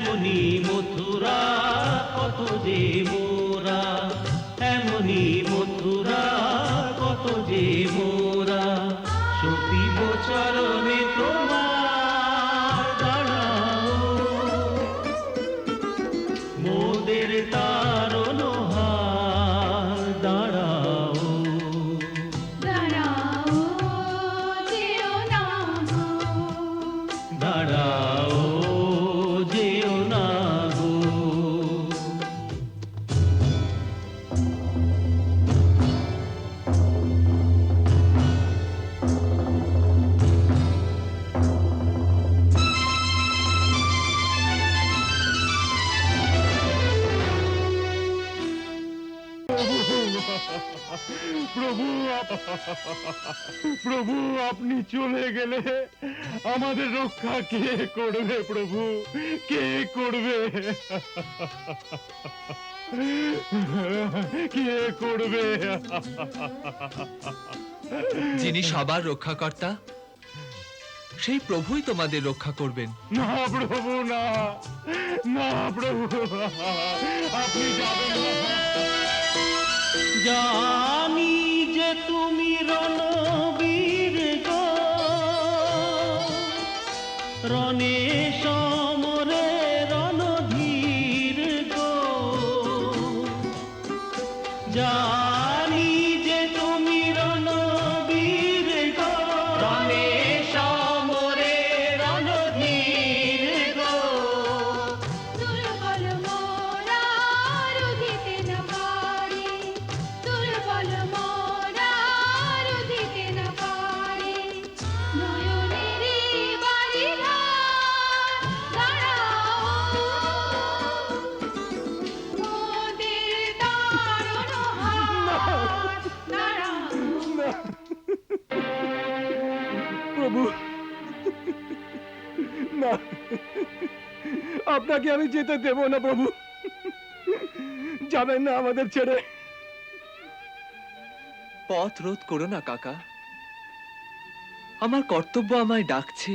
এমনি মথুরা কত যে প্রভু প্রভু আপনি চলে গেলে আমাদের রক্ষা কে করবে প্রভু? কে করবে? কে করবে? যিনি সবার রক্ষাকর্তা সেই প্রভুই তোমাদের রক্ষা করবেন। না প্রভু না। না প্রভু আপনি যাবেন না। রণে সমরে না। আপনাকে আমি যেতে দেব না, প্রভু। যাবেন না আমাদের ছেড়ে। পথ রোধ করো না, কাকা। আমার কর্তব্য আমায় ডাকছে।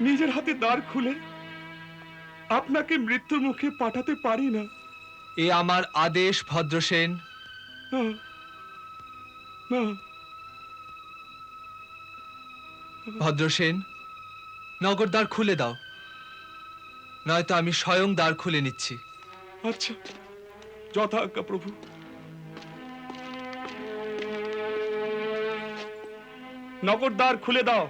নিজের হাতে দ্বার খুলে আপনাকে মৃত্যুর মুখে পাঠাতে পারি না। এ আমার আদেশ ভদ্রসেন না না। ভদ্রসেন নগরদ্বার খুলে দাও। নয়তো আমি স্বয়ং দ্বার খুলে নিচ্ছি। আচ্ছা যথা আজ্ঞা প্রভু। নগর দ্বার খুলে দাও।